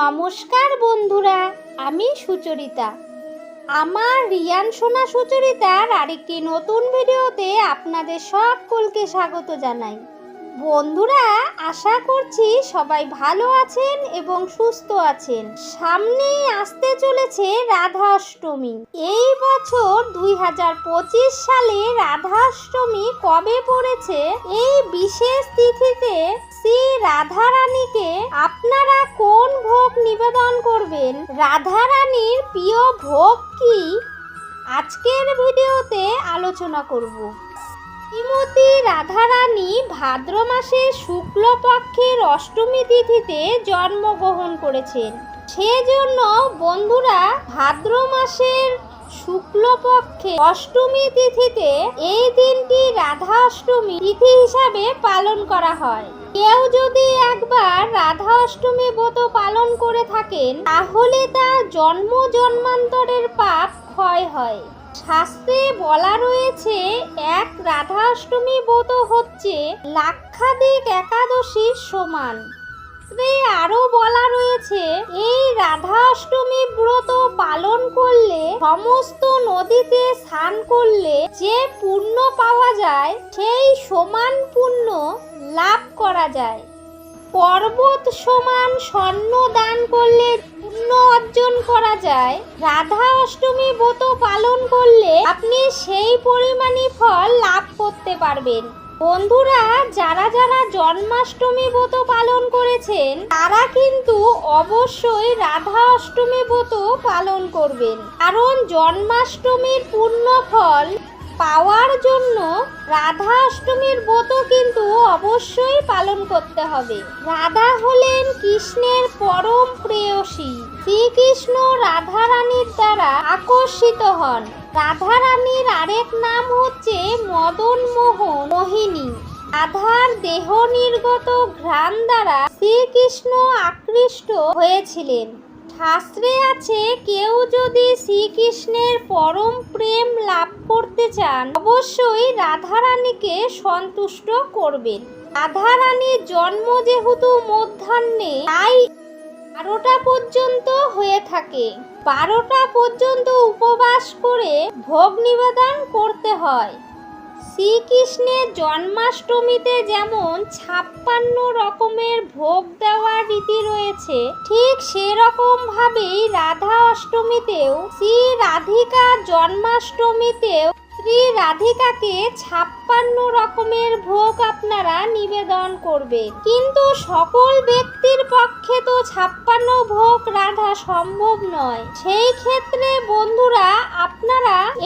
নমস্কার বন্ধুরা, আমি সুচরিতা। আমার রিয়ান সোনা সুচরিতার আরেকটি নতুন ভিডিওতে আপনাদের সকলকে স্বাগত জানাই। বন্ধুরা, আশা করছি সবাই ভালো আছেন এবং সুস্থ আছেন। সামনেই আসতে চলেছে রাধা অষ্টমী। এই বছর দুই হাজার পঁচিশ সালে রাধা অষ্টমী কবে পড়েছে? এই বিশেষ তিথিতে শ্রী রাধা রানীকে আপনারা কোন ভোগ নিবেদন করবেন? রাধা রানীর প্রিয় ভোগ কি? আজকের ভিডিওতে আলোচনা করব। শ্রীমতী রাধারানী ভাদ্র মাসের শুক্লপক্ষের অষ্টমী তিথিতে জন্মগ্রহণ করেছেন। সেজন্য বন্ধুরা, ভাদ্র মাসের শুক্লপক্ষে অষ্টমী তিথিতে এই দিনটি রাধা অষ্টমী তিথি হিসাবে পালন করা হয়। কেউ যদি একবার রাধা অষ্টমী ব্রত পালন করে থাকেন, তাহলে তার জন্ম জন্মান্তরের পাপ ক্ষয় হয়। শাস্ত্রে বলা রয়েছে, এক রাধা অষ্টমী ব্রত হচ্ছে লাক্ষাধিক একাদশীর সমান। আরও বলা রয়েছে, এই রাধা অষ্টমী ব্রত পালন করলে সমস্ত নদীতে স্নান করলে যে পুণ্য পাওয়া যায়, সেই সমান পুণ্য লাভ করা যায়। পর্বত সমান স্বর্ণ দান করলে পুণ্য অর্জন করা যায়। রাধা অষ্টমী ব্রত পালন করলে আপনি সেই পরিমাণই ফল লাভ করতে পারবেন। বন্ধুরা, যারা যারা জন্মাষ্টমী ব্রত পালন করেছেন, তারা কিন্তু অবশ্যই রাধা অষ্টমী ব্রত পালন করবেন। কারণ জন্মাষ্টমীর পূর্ণ ফল পাওয়ার জন্য রাধা অষ্টমীর ব্রত কিন্তু অবশ্যই পালন করতে হবে। রাধা হলেন কৃষ্ণের পরম প্রেয়সী। শ্রীকৃষ্ণ রাধা রানীর দ্বারা আকর্ষিত হন। রাধা রানীর আরেক নাম হচ্ছে মদন মোহন। মোহিনী রাধার দেহ নির্গত ঘ্রাণ দ্বারা শ্রীকৃষ্ণ আকৃষ্ট হয়েছিলেন। শাস্ত্রে আছে, কেউ যদি শ্রীকৃষ্ণের পরম প্রেম লাভ করতে চান, অবশ্যই রাধারানীকে সন্তুষ্ট করবেন। রাধারানীর জন্ম যেহেতু মধ্যাহ্নে, তাই বারোটা পর্যন্ত হয়ে থাকে। বারোটা পর্যন্ত উপবাস করে ভোগ নিবেদন করতে হয়। শ্রীকৃষ্ণের জন্মাষ্টমীতে যেমন ছাপ্পান্ন রকমের ভোগ দেওয়ার রয়েছে ঠিক সেরকম ভাবেই রাধা অষ্টমীতেও, শ্রী রাধিকা জন্মাষ্টমীতেও, শ্রী রাধিকাকে ছাপ্পান্ন রকমের ভোগ আপনারা নিবেদন করবে। কিন্তু সকল ব্যক্তির পক্ষে তো ছাপ্পান্ন ভোগ রাধা সম্ভব নয়। সেই ক্ষেত্রে আপনারা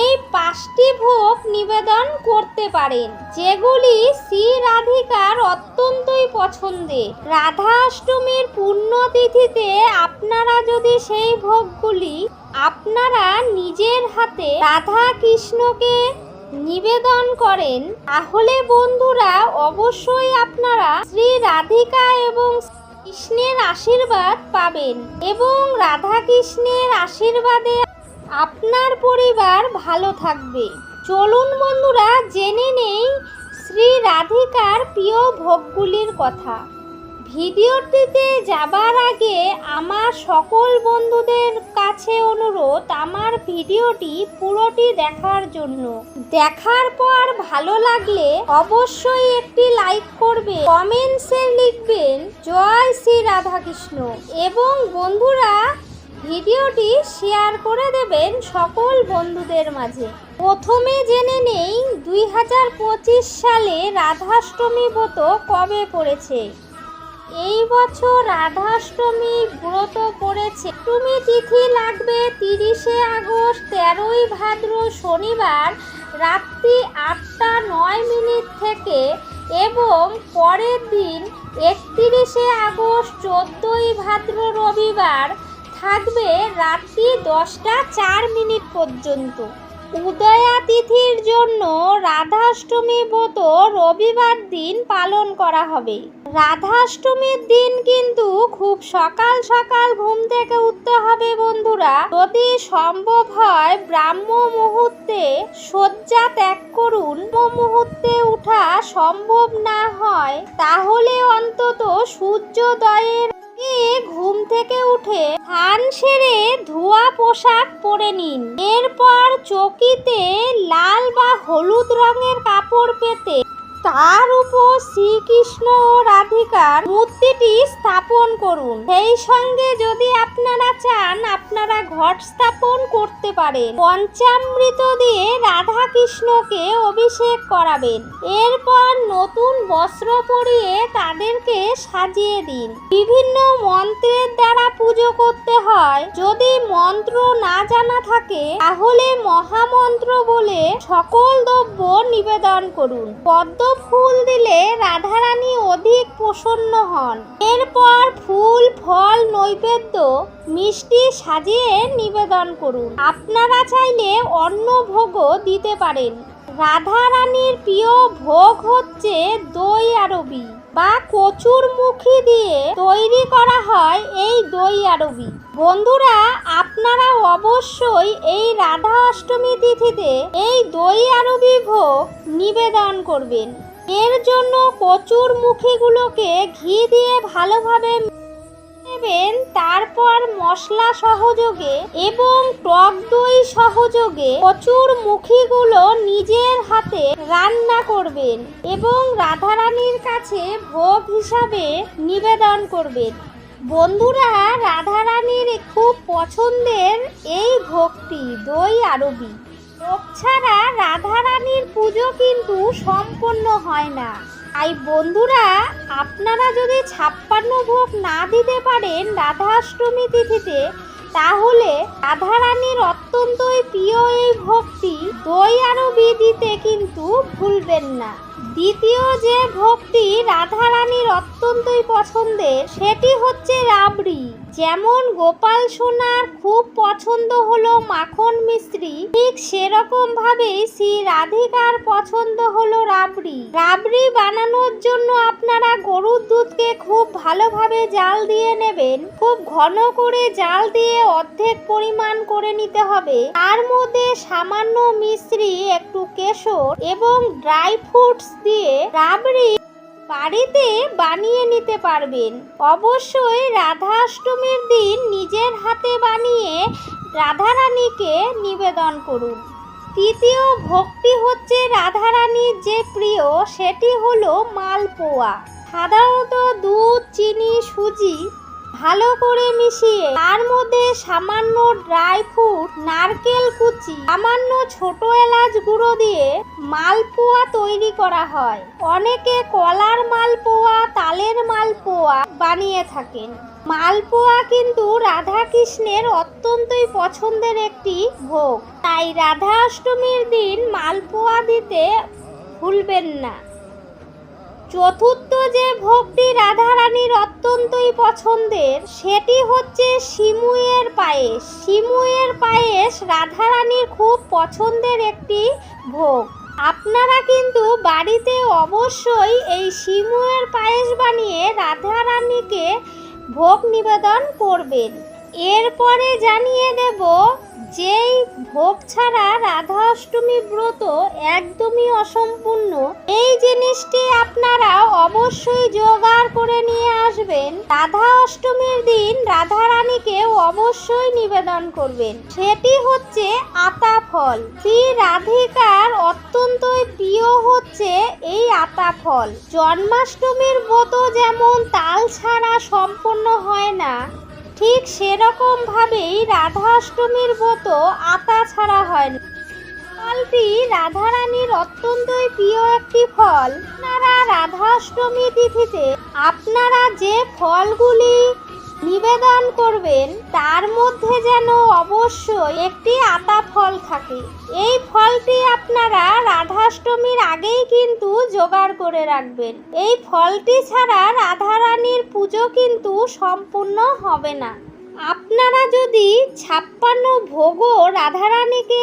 এই পাঁচটি ভোগ নিবেদন করতে পারেন, যেগুলি শ্রী রাধিকার অত্যন্তই পছন্দের। রাধা অষ্টমীর পুণ্যতিথিতে আপনারা যদি সেই ভোগগুলি আপনারা নিজের হাতে রাধা কৃষ্ণকে নিবেদন করেন, তাহলে বন্ধুরা অবশ্যই আপনারা শ্রী রাধিকা এবং কৃষ্ণের আশীর্বাদ পাবেন এবং রাধা কৃষ্ণের আশীর্বাদে আপনার পরিবার ভালো থাকবে। চলুন বন্ধুরা, জেনে নেই শ্রী রাধিকার প্রিয় ভোগগুলির কথা। ভিডিওটিতে যাবার আগে আমার সকল বন্ধুদের কাছে অনুরোধ, আমার ভিডিওটি পুরোটি দেখার জন্য। দেখার পর ভালো লাগলে অবশ্যই একটি লাইক করবে, কমেন্টসে লিখবেন, জয় শ্রী রাধাকৃষ্ণ। এবং বন্ধুরা ভিডিওটি শেয়ার করে দেবেন সকল বন্ধুদের মাঝে। প্রথমে জেনে নেই দুই হাজার পঁচিশ সালে রাধাষ্টমী ব্রত কবে পড়েছে। এই বছর রাধাষ্টমী ব্রত পড়েছে। তুমি তিথি লাগবে তিরিশে আগস্ট, তেরোই ভাদ্র শনিবার রাত্রি আটটা নয় মিনিট থেকে এবং পরের দিন একত্রিশে আগস্ট, চোদ্দোই ভাদ্র রবিবার থাকবে রাত্রি দশটা চার মিনিট পর্যন্ত। উদয়া তিথির জন্য রাধাষ্টমী ব্রত রবিবার দিন পালন করা হবে। রাধাষ্টমীর দিন কিন্তু খুব সকাল সকাল ঘুম থেকে উঠতে হবে বন্ধুরা। যদি সম্ভব হয় ব্রাহ্ম মুহূর্তে শয্যা ত্যাগ করুন। মুহূর্তে উঠা সম্ভব না হয়, তাহলে অন্তত সূর্যোদয়ের ঘুম থেকে উঠে সেরে ধোয়া পোশাক পরে নিন। এরপর চকিতে লাল বা হলুদ রঙের কাপড় পেতে তার উপর শ্রীকৃষ্ণ ও রাধিকার মূর্তিটি স্থাপন করুন। সেই সঙ্গে যদি আপনারা চান, আপনারা ঘট স্থাপন করতে পারেন। পঞ্চামৃত দিয়ে রাধা কৃষ্ণকে অভিষেক করাবেন। এরপর নতুন বস্ত্র পরিয়ে তাদেরকে সাজিয়ে দিন। বিভিন্ন মন্ত্রের দ্বারা পুজো করতে হয়। যদি মন্ত্র না জানা থাকে, তাহলে মহামন্ত্র বলে সকল দ্রব্য নিবেদন করুন। পদ্ম ফুল দিলে রাধারানী অধিক প্রসন্ন হন। এরপর ফুল, ফল, নৈবেদ্য, মিষ্টি সাজিয়ে নিবেদন করুন। আপনারা চাইলে অন্য ভোগও দিতে পারেন। রাধারানীর প্রিয় ভোগ হচ্ছে দই আরবি। বা কচুর মুখী দিয়ে তৈরি করা হয় এই দই আরবি। বন্ধুরা, আপনারা অবশ্যই এই রাধা অষ্টমী তিথিতে এই দই আরবি ভোগ নিবেদন করবেন। এর জন্য কচুর মুখীগুলোকে ঘি দিয়ে ভালোভাবে নেবেন তারপর মশলা সহযোগে এবং টক দই সহযোগে প্রচুর মুখীগুলো নিজের হাতে রান্না করবেন এবং রাধারানীর কাছে ভোগ হিসাবে নিবেদন করবেন। বন্ধুরা, রাধারানীর খুব পছন্দের এই ভোগটি দই আরবি। ভোগ ছাড়া রাধারানীর পুজো কিন্তু সম্পন্ন হয় না। তাই বন্ধুরা, আপনারা যদি ছাপ্পান্ন ভোগ না দিতে পারেন রাধাষ্টমী তিথিতে, তাহলে রাধারানীর অত্যন্তই প্রিয় এই ভক্তি দই আরবি দিতে কিন্তু ভুলবেন না। দ্বিতীয় যে ভক্তি রাধারানীর অত্যন্তই পছন্দের, সেটি হচ্ছে রাবড়ি। যেমন গোপাল সোনার খুব পছন্দ হলো মাখন মিস্ত্রি, ঠিক সেরকম ভাবেই শ্রী রাধিকার পছন্দ হলো রাবড়ি। রাবড়ি বানানোর জন্য আপনারা গরুর দুধকে খুব ভালোভাবে জাল দিয়ে নেবেন। খুব ঘন করে জাল দিয়ে অর্ধেক পরিমাণ করে নিতে হবে। তার মধ্যে সামান্য মিশ্রি একটু কেশর এবং ড্রাই ফ্রুটস দিয়ে রাবড়ি বাড়িতে বানিয়ে নিতে পারবেন। অবশ্যই রাধাষ্টমীর দিন নিজের হাতে বানিয়ে রাধারানীকে নিবেদন করুন। তৃতীয় ভক্তি হচ্ছে রাধারানীর যে প্রিয়, সেটি হলো মালপোয়া। সাধারণত দুধ, চিনি, সুজি ভালো করে মিশিয়ে, তার মধ্যে সামান্য ড্রাই ফ্রুট, নারকেল কুচি, সামান্য ছোট এলাচ গুঁড়ো দিয়ে মালপোয়া তৈরি করা হয়। অনেকে কলার মালপোয়া, তালের মালপোয়া বানিয়ে থাকেন। মালপোয়া কিন্তু রাধা কৃষ্ণের অত্যন্তই পছন্দের একটি ভোগ। তাই রাধা অষ্টমীর দিন মালপোয়া দিতে ভুলবেন না। চতুর্থ যে ভোগটি রাধারানীর অত্যন্তই পছন্দের, সেটি হচ্ছে শিমুয়ের পায়েস। শিমুয়ের পায়েস রাধারানীর খুব পছন্দের একটি ভোগ। আপনারা কিন্তু বাড়িতে অবশ্যই এই শিমুয়ের পায়েস বানিয়ে রাধারানীকে ভোগ নিবেদন করবেন। এরপরে জানিয়ে দেব, যেই ভোগ ছাড়া রাধা অষ্টমী ব্রত একদমই অসম্পূর্ণ। এই জিনিসটি আপনারা অবশ্যই জোগাড় করে নিয়ে আসবেন। রাধা অষ্টমীর দিন রাধা রানীকে অবশ্যই নিবেদন করবেন। সেটি হচ্ছে আতা ফল শ্রী রাধিকার অত্যন্তই প্রিয় হচ্ছে এই আতা ফল জন্মাষ্টমীর ব্রত যেমন তাল ছাড়া সম্পন্ন হয় না ঠিক সেরকম ভাবেই রাধা অষ্টমীর ব্রত আতা ছাড়া হয় ফলটি রাধারানীর অত্যন্তই প্রিয় একটি ফল। আপনারা রাধা অষ্টমী তিথিতে, আপনারা যে ফলগুলি নিবেদন করবেন, তার মধ্যে যেন অবশ্যই একটি আতা ফল থাকে। এই ফলটি আপনারা রাধাষ্টমীর আগেই কিন্তু জোগাড় করে রাখবেন। এই ফলটি ছাড়া রাধারানীর পুজো কিন্তু সম্পূর্ণ হবে না। আপনারা যদি ছাপ্পান্ন ভোগও রাধারানীকে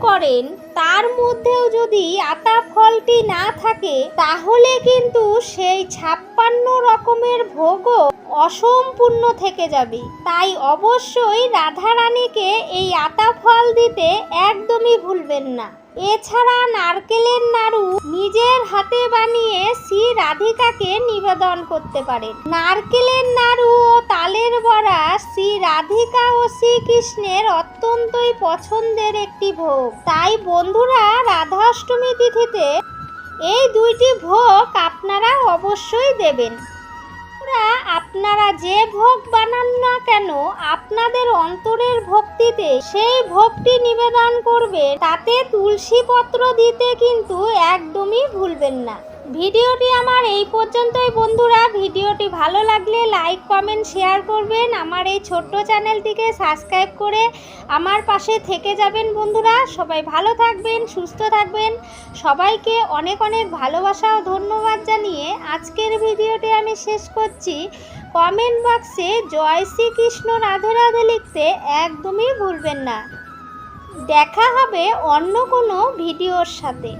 করেন, তার মধ্যেও যদি আতা ফলটি না থাকে, তাহলে কিন্তু সেই ছাপ্পান্ন রকমের ভোগও অসম্পূর্ণ থেকে যাবে। তাই অবশ্যই রাধারানীকে এই আতা ফল দিতে একদমই ভুলবেন না। এছাড়া নারকেলের নাড়ু নিজের হাতে বানিয়ে শ্রী রাধিকাকে নিবেদন করতে পারেন। নারকেলের নাড়ু ও তালের বড়া শ্রী রাধিকা ও শ্রীকৃষ্ণের অত্যন্তই পছন্দের একটি ভোগ। তাই বন্ধুরা, রাধাষ্টমী তিথিতে এই দুইটি ভোগ আপনারা অবশ্যই দেবেন। আপনারা যে ভোগ বানান না কেন, আপনাদের অন্তরের ভক্তিতে সেই ভোগটি নিবেদন করবে, তাতে তুলসী পত্র দিতে কিন্তু একদমই ভুলবেন না। ভিডিওটি আমার এই পর্যন্তই, বন্ধুরা। ভিডিওটি ভালো লাগলে লাইক, কমেন্ট, শেয়ার করবেন। আমার এই ছোট্ট চ্যানেলটিকে সাবস্ক্রাইব করে আমার পাশে থেকে যাবেন, বন্ধুরা। সবাই ভালো থাকবেন, সুস্থ থাকবেন। সবাইকে অনেক অনেক ভালোবাসা ও ধন্যবাদ জানিয়ে আজকের ভিডিওটি আমি শেষ করছি। কমেন্ট বক্সে জয় শ্রীকৃষ্ণ রাধে রাধে লিখতে একদমই ভুলবেন না। দেখা হবে অন্য কোনো ভিডিওর সাথে।